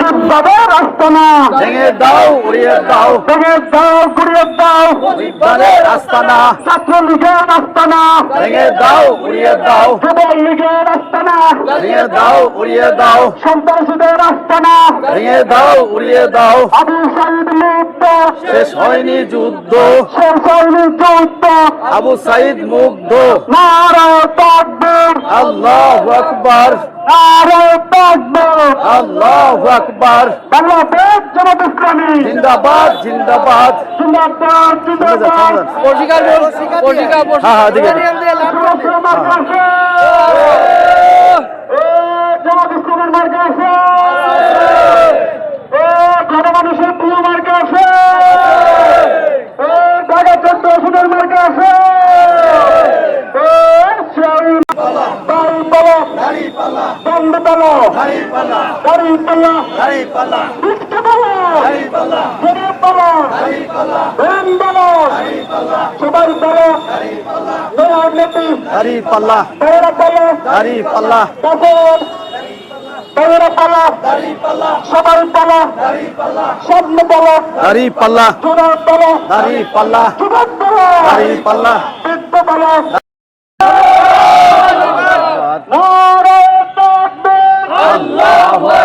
মুজিবাদের আস্তানা ভেঙে দাও উড়িয়ে দাও। ভেঙে দাও ঘুরিয়ে দাও। মুজিবাদের আস্তানা ছাত্রলীগের আস্তানা ভেঙে দাও উড়িয়ে দাও। যুবক লীগের আস্তানা ভেঙে দাও উড়িয়ে দাও। সন্ত্রাসীদের আস্তানা ভেঙে দাও উড়িয়ে দাও। আবু সাইদ মুক্ত। শেষ হয়নি যুদ্ধ। শেষ হয়নি যুদ্ধ। আবু সাইদ মুগ্ধ নারা তাকবীর। আল্লাহ আকবার। আল্লাহ আকবার। বাংলাদেশ জামাত ইসলামী। জিন্দাবাদ জিন্দাবাদ। জিন্দাবাদ জিন্দাবাদ। পরিষ্কার পরিষ্কার হ্যাঁ, হ্যাঁ, দিকে, দিকে। আমার কাছে এ জামাত ইসলামের মার্কা আছে এ গণমানুষের প্রিয় মার্কা আছে এ ঢাকা চোদ্দ আসনের মার্কা আছে এ সেই দাড়ি পালা বন্ধ পালা দাড়ি পালা বিষ্ণু পালা গরিব পালা ভ্যান পালা সবার পালা নয়া নেতি দাড়ি পাল্লা বড়রা পালা দাড়ি পাল্লা কাপড় সবার পালা স্বপ্ন পালা দাড়ি পাল্লা চুনার পালা দাড়ি পাল্লা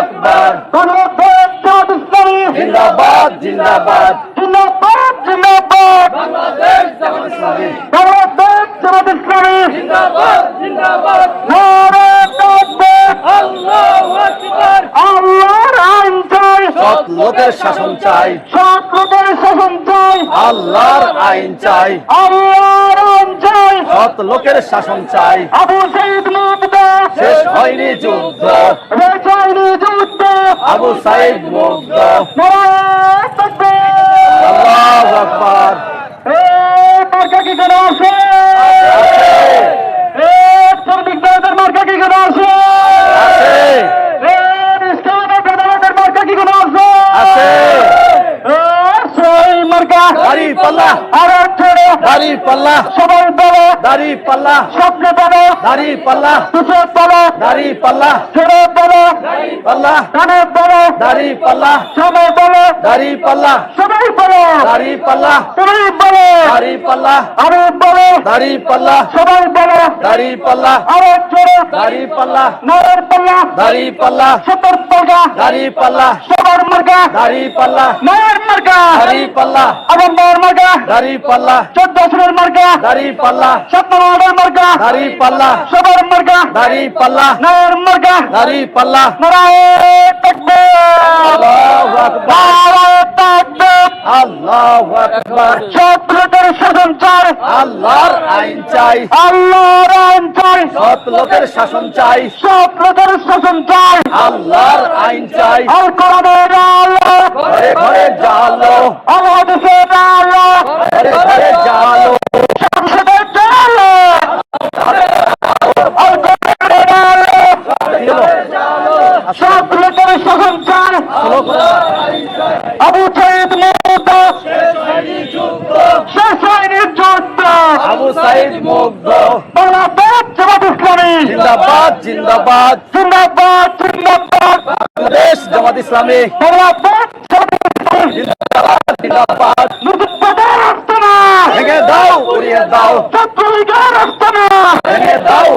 আকবার বাংলাদেশ জামাত ইসলামী জিন্দাবাদ জিন্দাবাদ। জিন্দাবাদ জিন্দাবাদ। বাংলাদেশ জামাত ইসলামী বাংলাদেশ জামাত ইসলামী জিন্দাবাদ জিন্দাবাদ। নারে তাকবীর আল্লাহু আকবার। আল্লাহর আইন চাই। সৎ লোকের শাসন চাই। সৎ লোকের শাসন চাই। আল্লাহর আইন চাই। আল্লাহর আইন চাই। সৎ লোকের শাসন চাই। আবু সাইদ শেষ হয়নি যুদ্ধ। রেচাইনি যুদ্ধ। আবু সাইদ মুগ্ধ নারে তাকবীর আল্লাহু আকবার। এ মার্কা কি করে আছে। এ শ্রমিক দলের মার্কা কি করে আছে। আছে এ ইসলামের মার্কা কি করে আছে আছে। এ সেই মার্কা। দাড়ি পাল্লা আর ছেড়ে দাড়ি পাল্লা। সবাই বলো। দাড়ি পাল্লা। স্বপ্ন বলো। দাড়ি পাল্লা। কিছু বলো। দাড়ি পাল্লা। ছেড়ে বলো। পাল্লা। কানে বলো। দাড়ি পাল্লা। সবাই বলো। দাড়ি পাল্লা। সবাই বলো। দাড়ি পাল্লা তুমি বলো দাড়ি পাল্লা আরে বলো দাড়ি পাল্লা সবাই বলো দাড়ি পাল্লা আরে ছেড়ে দাড়ি পাল্লা নয়ের পাল্লা দাড়ি পাল্লা সতর পাল্লা দাড়ি পাল্লা সবার মার্কা দাড়ি পাল্লা নয়ের মার্কা দাড়ি পাল্লা আবার নয়ের মার্কা দাড়ি পাল্লা চোদ্দ আসনের মার্কা দাড়ি পাল্লা সতেরো আটের মার্কা দাড়ি পাল্লা সবার মার্কা দাড়ি পাল্লা নয়ের মার্কা দাড়ি পাল্লা নারায়ণ তাকবীর আল্লাহু আকবার সৎলোকের শাসন চাই। আল্লাহর আইন চাই। আল্লাহর আইন চাই। শাসন চাই। শাসন চাই। আল্লাহর আইন চাই। আল কোরআনের আলো ঘরে ঘরে জালো। আলো ঘরে ঘরে জালো সংসদের আলো আল কোরআনের আলো সৎলোকের শাসন চাই আবু সাইদ মুগ্ধ শেষ হয়নি যুদ্ধ আবু সাইদ মুগ্ধ বাংলাদেশ জামাত ইসলামী। জিন্দাবাদ জিন্দাবাদ। জিন্দাবাদ জিন্দাবাদ। বাংলাদেশ জামাত ইসলামী। বাংলাদেশ জিন্দাবাদ জিন্দাবাদ। মুজিবাদের আস্তানা। ভেঙে দাও উড়িয়ে দাও। ছাত্রলীগের আস্তানা। ভেঙে দাও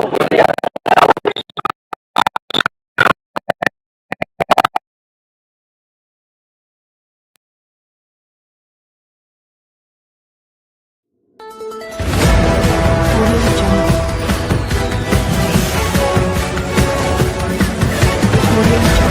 Audio